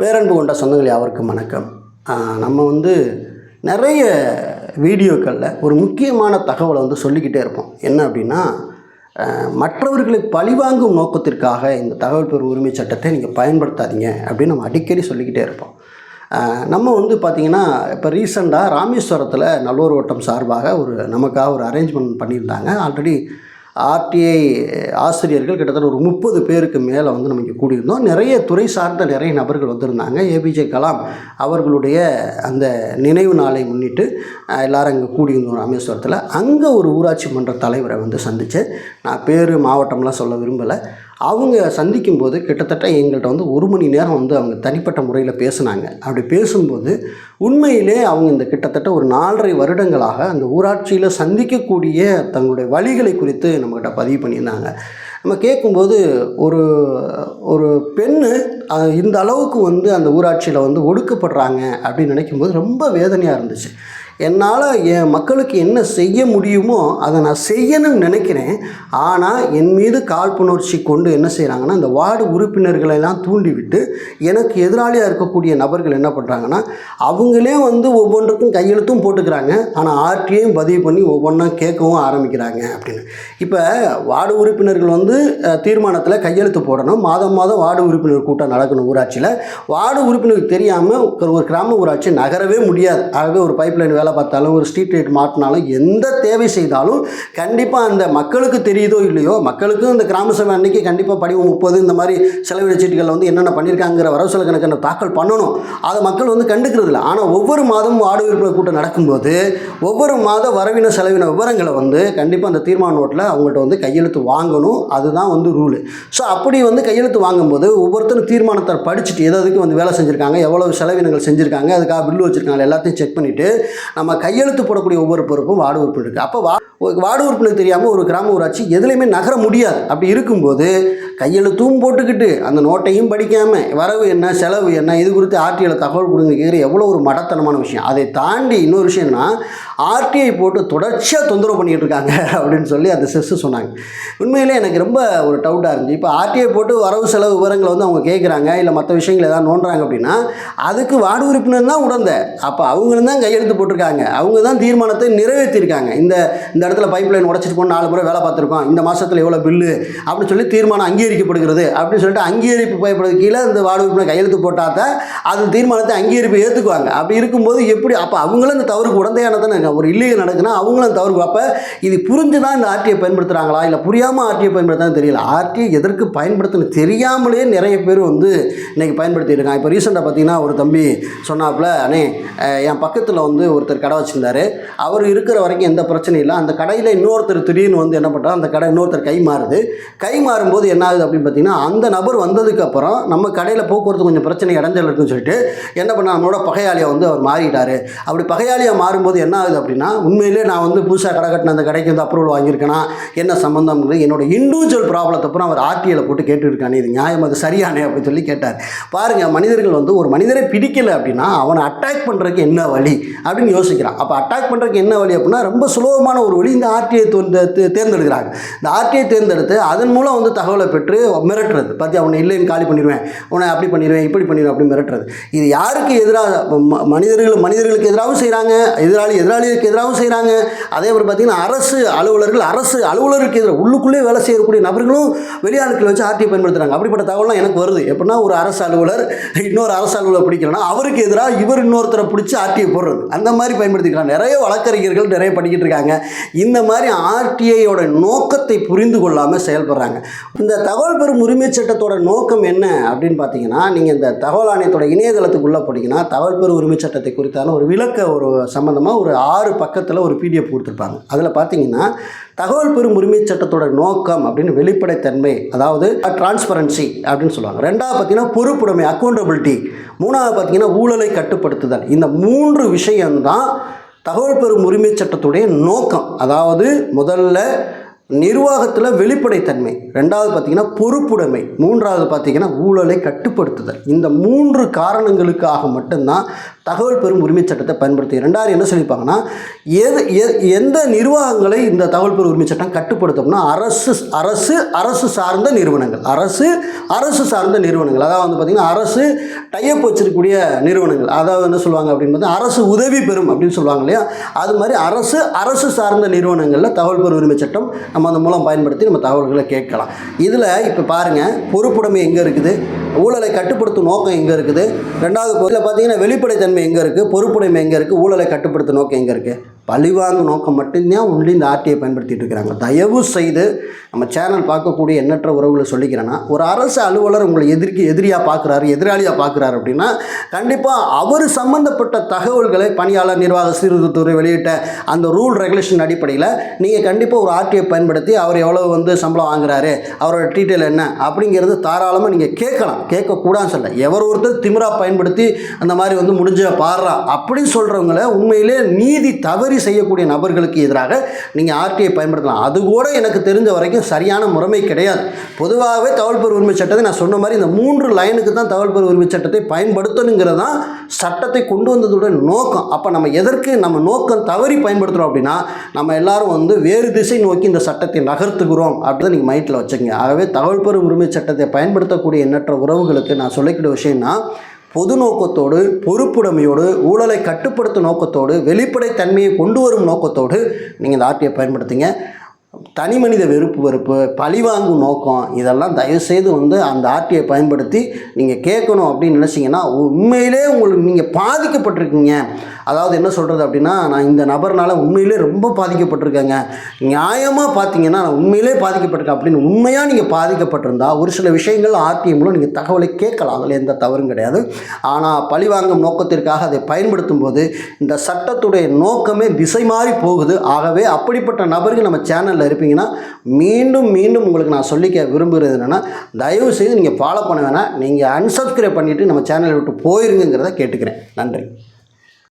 பேரன்பு கொண்ட சொந்தங்கள் யாவருக்கும் வணக்கம். நம்ம வந்து நிறைய வீடியோக்களில் ஒரு முக்கியமான தகவலை வந்து சொல்லிக்கிட்டே இருப்போம். என்ன அப்படின்னா மற்றவர்களை பழிவாங்கும் நோக்கத்திற்காக இந்த தகவல் பெறும் உரிமை சட்டத்தை நீங்கள் பயன்படுத்தாதீங்க அப்படின்னு நம்ம அடிக்கடி சொல்லிக்கிட்டே இருப்போம். நம்ம வந்து பார்த்திங்கன்னா இப்போ ரீசெண்டாக ராமேஸ்வரத்தில் நல்லூர் வட்டம் சார்பாக ஒரு நமக்காக ஒரு அரேஞ்ச்மெண்ட் பண்ணியிருந்தாங்க. ஆல்ரெடி ஆர்டிஐ ஆசிரியர்கள் கிட்டத்தட்ட ஒரு முப்பது பேருக்கு மேலே வந்து நம்ம இங்கே கூடியிருந்தோம். நிறைய துறை சார்ந்த நிறைய நபர்கள் வந்திருந்தாங்க. ஏபிஜே கலாம் அவர்களுடைய அந்த நினைவு நாளை முன்னிட்டு எல்லாரும் இங்கே கூடியிருந்தோம் ராமேஸ்வரத்தில். அங்கே ஒரு ஊராட்சி மன்ற தலைவரை வந்து சந்தித்தேன் நான் பேர் மாவட்டம்லாம் சொல்ல விரும்பலை. அவங்க சந்திக்கும் போது கிட்டத்தட்ட எங்கள்கிட்ட வந்து ஒரு மணி நேரம் வந்து அவங்க தனிப்பட்ட முறையில் பேசுனாங்க. அப்படி பேசும்போது உண்மையிலே அவங்க இந்த கிட்டத்தட்ட ஒரு நாலரை வருடங்களாக அந்த ஊராட்சியில் சந்திக்கக்கூடிய தங்களுடைய வழிகளை குறித்து நம்மக்கிட்ட பதிவு பண்ணியிருந்தாங்க. நம்ம கேட்கும்போது ஒரு ஒரு பெண்ணு இந்த அளவுக்கு வந்து அந்த ஊராட்சியில் வந்து ஒடுக்கப்படுறாங்க அப்படின்னு நினைக்கும்போது ரொம்ப வேதனையாக இருந்துச்சு. என்னால் என் மக்களுக்கு என்ன செய்ய முடியுமோ அதை நான் செய்யணும்னு நினைக்கிறேன். ஆனால் என் மீது காழ்ப்புணர்ச்சி கொண்டு என்ன செய்கிறாங்கன்னா இந்த வார்டு உறுப்பினர்களை எல்லாம் தூண்டிவிட்டு எனக்கு எதிராளியாக இருக்கக்கூடிய நபர்கள் என்ன பண்ணுறாங்கன்னா அவங்களே வந்து ஒவ்வொன்றுக்கும் கையெழுத்தும் போட்டுக்கிறாங்க. ஆனால் ஆர்டியும் பதிவு பண்ணி ஒவ்வொன்றா கேட்கவும் ஆரம்பிக்கிறாங்க அப்படின்னு. இப்போ வார்டு உறுப்பினர்கள் வந்து தீர்மானத்தில் கையெழுத்து போடணும். மாதம் மாதம் வார்டு உறுப்பினர் கூட்டம் நடக்கணும் ஊராட்சியில். வார்டு உறுப்பினருக்கு தெரியாமல் ஒரு கிராம ஊராட்சி நகரவே முடியாது. ஆகவே ஒரு பைப்லைன் வேலை வேலை பார்த்தாலும் ஒரு ஸ்ட்ரீட் ரேட் மாட்டினாலும் எந்த தேவை செய்தாலும் கண்டிப்பாக அந்த மக்களுக்கு தெரியுதோ இல்லையோ மக்களுக்கும் இந்த கிராம சபை அன்னைக்கு கண்டிப்பாக படிவம் முப்பது இந்த மாதிரி செலவின சீட்டுகளில் வந்து என்னென்ன பண்ணியிருக்காங்கிற வரவு செலவு கணக்கு தாக்கல் பண்ணணும். அதை மக்கள் வந்து கண்டுக்கிறது இல்லை. ஆனால் ஒவ்வொரு மாதமும் வார்டு உறுப்பினர் கூட்டம் நடக்கும்போது ஒவ்வொரு மாத வரவின செலவின விவரங்களை வந்து கண்டிப்பாக அந்த தீர்மான நோட்டில் அவங்கள்ட்ட வந்து கையெழுத்து வாங்கணும். அதுதான் வந்து ரூலு. ஸோ அப்படி வந்து கையெழுத்து வாங்கும்போது ஒவ்வொருத்தரும் தீர்மானத்தை படிச்சுட்டு எது எதுக்கு வந்து வேலை செஞ்சுருக்காங்க எவ்வளோ செலவினங்கள் செஞ்சுருக்காங்க அதுக்காக பில்லு வச்சுருக்காங்க எல்லாத்தையும் செக் பண்ணிவிட்டு நம்ம கையெழுத்து போடக்கூடிய ஒவ்வொரு பொறுப்பும் வார்டு உறுப்பினர் இருக்குது அப்போ வா வார்டு உறுப்பினர் தெரியாமல் ஒரு கிராம ஊராட்சி எதுலையுமே நகர முடியாது. அப்படி இருக்கும்போது கையெழுத்தும் போட்டுக்கிட்டு அந்த நோட்டையும் படிக்காமல் வரவு என்ன செலவு என்ன இது குறித்து ஆர்டிஐயில் தகவல் கொடுங்க கேட்குற எவ்வளோ ஒரு மடத்தனமான விஷயம். அதை தாண்டி இன்னொரு விஷயம்னா ஆர்டிஐ போட்டு தொடர்ச்சியாக தொந்தரவு பண்ணிகிட்டு இருக்காங்க அப்படின்னு சொல்லி அந்த செஸ்ஸு சொன்னாங்க. உண்மையிலே எனக்கு ரொம்ப ஒரு டவுட்டாக இருந்துச்சு. இப்போ ஆர்டிஐ போட்டு வரவு செலவு விவரங்களை வந்து அவங்க கேட்குறாங்க இல்லை மற்ற விஷயங்கள் ஏதாவது நோண்டுறாங்க அப்படின்னா அதுக்கு வார்டு உறுப்பினர் தான் உடந்த. அப்போ அவங்களும் தான் கையெழுத்து போட்டிருக்காங்க. அவங்க தான் தீர்மானத்தை நிறைவேற்றியிருக்காங்க இந்த இந்த இடத்துல பைப் லைன் உடச்சிட்டு போன நாலு முறை வேலை பார்த்துருக்கோம். இந்த மாதத்தில் எவ்வளோ பில்லு அப்படின்னு சொல்லி தீர்மானம் அங்கீகரிக்கப்படுகிறது. அப்படின்னு சொல்லிட்டு அங்கீகரிப்பு பயப்படுறது கீழே இந்த வார்டு உறுப்பினர் கையெழுத்து போட்டால் தான் அது தீர்மானத்தை அங்கீகரிப்பு ஏற்றுக்குவாங்க அப்படி இருக்கும்போது எப்படி அப்போ அவங்களும் இந்த தவறுக்கு உடந்தையான தானே? ஒரு இல்லீகல் நடக்குன்னா அவங்களும் தவறுக்கு அப்போ இது புரிஞ்சு தான் இந்த ஆர்டியை பயன்படுத்துகிறாங்களா இல்லை புரியாமல் ஆர்டியை பயன்படுத்தான்னு தெரியல. ஆர்டியை எதற்கு பயன்படுத்தணும்? தெரியாமலே நிறைய பேர் வந்து இன்றைக்கி பயன்படுத்திட்டு இருக்காங்க. இப்போ ரீசெண்டாக பார்த்தீங்கன்னா ஒரு தம்பி சொன்னாப்புல அண்ணே என் பக்கத்தில் வந்து ஒருத்தர் கடை வச்சுருந்தாரு. அவர் இருக்கிற வரைக்கும் எந்த பிரச்சனையும் இல்லை. அந்த கடையில் இன்னொருத்தர் திடீர்னு வந்து என்ன பண்ணுறாரு அந்த கடை இன்னொருத்தர் கை மாறுது. கை மாறும்போது என்ன ஆகுது அப்படின்னு பார்த்தீங்கன்னா அந்த நபர் வந்ததுக்கப்புறம் நம்ம கடையில் போக்குவரத்து கொஞ்சம் பிரச்சனை இடைஞ்சல் இருக்குன்னு சொல்லிட்டு என்ன பண்ண நம்மளோட பகையாளியாக வந்து அவர் மாறிட்டார். அப்படி பகையாளியாக மாறும்போது என்ன ஆகுது அப்படின்னா உண்மையிலே நான் வந்து புதுசாக கடை கட்டின அந்த கடைக்கு வந்து அப்ரூவல் வாங்கியிருக்கேனா? என்ன சம்மந்தம் என்னோட இண்டிவிஜுவல் ப்ராப்ளத்தை அப்புறம் அவர் ஆர்டிஐயில் போட்டு கேட்டுருக்கானே இது நியாயம் அது சரியானே அப்படின்னு சொல்லி கேட்டார். பாருங்கள் மனிதர்கள் வந்து ஒரு மனிதரை பிடிக்கல அப்படின்னா அவனை அட்டாக் பண்ணுறதுக்கு என்ன வழி? அப்படின்னு யோசிக்கிறான். அப்போ அட்டாக் பண்ணுறதுக்கு என்ன வழி அப்படின்னா ரொம்ப சுலபமான ஒரு வழி இந்த ஆர்டிஐ தேர்ந்தெடுக்கிறாங்க. இந்த ஆர்டிஐ தேர்ந்தெடுத்து அதன் மூலம் வந்து தகவலை பெற்று மிரட்டுறது. பார்த்தியா அவனை இல்லைன்னு காலி பண்ணிடுவேன் உன்னை அப்படி பண்ணிடுவேன் இப்படி பண்ணிடுவேன் அப்படி மிரட்டுறது. இது யாருக்கு எதிராக மனிதர்கள் மனிதர்களுக்கு எதிராகவும் செய்கிறாங்க எதிராளி எதிராளிகளுக்கு எதிராகவும் செய்கிறாங்க அதே மாதிரி பார்த்திங்கன்னா அரசு அலுவலர்கள் அரசு அலுவலருக்கு எதிராக உள்ளுக்குள்ளே வேலை செய்யக்கூடிய நபர்களும் வெளியாட்களை வச்சு ஆர்டிஐ பயன்படுத்துகிறாங்க அப்படிப்பட்ட தகவலாம் எனக்கு வருது. எப்படின்னா ஒரு அரசு அலுவலர் இன்னொரு அரசு அலுவலர் பிடிக்கலன்னா அவருக்கு எதிராக இவர் இன்னொருத்தரை பிடிச்சி ஆர்டிஐ போடுறது. அந்த மாதிரி பயன்படுத்திக்கலாம். நிறைய வழக்கறிஞர்கள் நிறைய பண்ணிக்கிட்டு இருக்காங்க. இந்த மாதிரி ஆர்டிஐயோட நோக்கத்தை புரிந்து கொள்ளாமல் செயல்படுறாங்க. இந்த தகவல் பெறும் உரிமை சட்டத்தோட நோக்கம் என்ன அப்படின்னு பார்த்தீங்கன்னா நீங்கள் இந்த தகவல் ஆணையத்தோட இணையதளத்துக்குள்ளே போனீங்கன்னா தகவல் பெறும் உரிமை சட்டத்தை குறித்தான ஒரு விளக்க ஒரு சம்மந்தமாக ஒரு ஆறு பக்கத்தில் ஒரு பிடிஎஃப் கொடுத்துருப்பாங்க. அதில் பார்த்தீங்கன்னா தகவல் பெறும் உரிமை சட்டத்தோட நோக்கம் அப்படின்னு வெளிப்படைத்தன்மை அதாவது டிரான்ஸ்பரன்சி அப்படின்னு சொல்லுவாங்க. ரெண்டாவது பார்த்தீங்கன்னா பொறுப்புடைமை அக்கௌண்டபிலிட்டி மூணாவது பார்த்தீங்கன்னா ஊழலை கட்டுப்படுத்துதல். இந்த மூன்று விஷயம்தான் தகவல் பெறும் உரிமை சட்டத்துடைய நோக்கம். அதாவது முதல்ல நிர்வாகத்தில் வெளிப்படைத்தன்மை. ரெண்டாவது பார்த்தீங்கன்னா பொறுப்புடைமை. மூன்றாவது பார்த்தீங்கன்னா ஊழலை கட்டுப்படுத்துதல். இந்த மூன்று காரணங்களுக்காக மட்டும்தான் தகவல் பெறும் உரிமைச் சட்டத்தை பயன்படுத்தி ரெண்டாவது என்ன சொல்லியிருப்பாங்கன்னா எது எ- எந்த நிர்வாகங்களை இந்த தகவல் பெறும் உரிமைச் சட்டம் கட்டுப்படுத்தும்னா அரசு அரசு அரசு சார்ந்த நிறுவனங்கள் அரசு அரசு சார்ந்த நிறுவனங்கள். அதாவது வந்து பார்த்திங்கன்னா அரசு டைப் வச்சிருக்கக்கூடிய நிறுவனங்கள். அதாவது என்ன சொல்லுவாங்க அப்படின்னு பார்த்தா அரசு உதவி பெறும் அப்படின்னு சொல்லுவாங்க இல்லையா? அது மாதிரி அரசு அரசு சார்ந்த நிறுவனங்களில் தகவல் பெறும் உரிமை சட்டம் நம்ம அந்த மூலம் பயன்படுத்தி நம்ம தகவல்களை கேட்கலாம். இதில் இப்போ பாருங்கள் பொறுப்புடைமை எங்கே இருக்குது? ஊழலை கட்டுப்படுத்தும் நோக்கம் எங்கே இருக்குது? ரெண்டாவது இதில் பார்த்தீங்கன்னா வெளிப்படைத்தன்மை எங்கே இருக்குது பொறுப்புடைமை எங்கே இருக்குது ஊழலை கட்டுப்படுத்த நோக்கம் எங்கே இருக்குது பழிவாங்க நோக்கம் மட்டும்தான் ஒன்லி இந்த ஆர்டிஐ பயன்படுத்திட்டு இருக்கிறாங்க. தயவு செய்து நம்ம சேனல் பார்க்கக்கூடிய எண்ணற்ற உறவுகளை சொல்லிக்கிறேன்னா ஒரு அரசு அலுவலர் உங்களை எதிர்க்கு எதிரியாக பார்க்குறாரு எதிராளியாக பார்க்குறாரு அப்படின்னா கண்டிப்பாக அவர் சம்மந்தப்பட்ட தகவல்களை பணியாளர் நிர்வாக சீர்திருத்தத்துறை வெளியிட்ட அந்த ரூல் ரெகுலேஷன் அடிப்படையில் நீங்கள் கண்டிப்பாக ஒரு ஆர்டிஐ பயன்படுத்தி அவர் எவ்வளோ வந்து சம்பளம் வாங்குறாரு அவரோட டீட்டெயில் என்ன அப்படிங்கிறது தாராளமாக நீங்கள் கேட்கலாம். கேட்கக்கூடாதுன்னு சொல்ல எவர் ஒருத்தர் திமிரா பயன்படுத்தி அந்த மாதிரி வந்து முடிஞ்ச பாடுறா அப்படின்னு சொல்கிறவங்கள உண்மையிலே நீதி தவறி செய்யக்கூடிய நபர்களுக்கு எதிராக நீங்கள் ஆர்டிஐ பயன்படுத்தலாம். அது கூட எனக்கு தெரிஞ்ச வரைக்கும் சரியான முறைமை கிடையாது. பொதுவாகவே தகவல் உரிமை சட்டத்தை நான் சொன்ன மாதிரி இந்த மூன்று லைனுக்கு தான் தகவல் உரிமை சட்டத்தை பயன்படுத்தணுங்கிறது தான் சட்டத்தை கொண்டு வந்ததோட நோக்கம். அப்போ நம்ம எதற்கு நம்ம நோக்கம் தவறி பயன்படுத்துகிறோம் அப்படின்னா நம்ம எல்லாரும் வந்து வேறு திசை நோக்கி இந்த சட்டத்தை நகர்த்துகிறோம் அப்படின்னு நீங்கள் மைண்டில் வச்சுக்கோங்க. ஆகவே தகவல் உரிமை சட்டத்தை பயன்படுத்தக்கூடிய எண்ணற்ற உறவுகளுக்கு நான் சொல்லிக்கிற விஷயம்னா பொது நோக்கத்தோடு பொறுப்புடைமையோடு ஊழலை கட்டுப்படுத்தும் நோக்கத்தோடு வெளிப்படைத்தன்மையை கொண்டு வரும் நோக்கத்தோடு நீங்கள் இந்த ஆர்டியை பயன்படுத்துங்க. தனி மனித வெறுப்பு வெறுப்பு பழிவாங்கும் நோக்கம் இதெல்லாம் தயவுசெய்து வந்து அந்த ஆர்டியை பயன்படுத்தி நீங்கள் கேட்கணும் அப்படின்னு நினச்சிங்கன்னா உண்மையிலே உங்களுக்கு நீங்கள் பாதிக்கப்பட்டிருக்கீங்க. அதாவது என்ன சொல்கிறது அப்படின்னா நான் இந்த நபர்னால் உண்மையிலே ரொம்ப பாதிக்கப்பட்டிருக்கேங்க. நியாயமாக பார்த்தீங்கன்னா நான் உண்மையிலே பாதிக்கப்பட்டிருக்கேன் அப்படின்னு உண்மையாக நீங்கள் பாதிக்கப்பட்டிருந்தா ஒரு சில விஷயங்கள் ஆர்டிஐ மூலம் நீங்கள் தகவலை கேட்கலாம். அதில் எந்த தவறும் கிடையாது. ஆனால் பழிவாங்கும் நோக்கத்திற்காக அதை பயன்படுத்தும் போது இந்த சட்டத்துடைய நோக்கமே திசை மாறி போகுது. ஆகவே அப்படிப்பட்ட நபர்கள் நம்ம சேனலில் இருப்பீங்கன்னா மீண்டும் மீண்டும் உங்களுக்கு நான் சொல்லிக்க விரும்புகிறது என்னென்னா தயவு செய்து நீங்கள் ஃபாலோ பண்ண வேணாம். நீங்கள் அன்சப்ஸ்கிரைப் பண்ணிவிட்டு நம்ம சேனலை விட்டு போயிருங்கிறத கேட்டுக்கிறேன். நன்றி.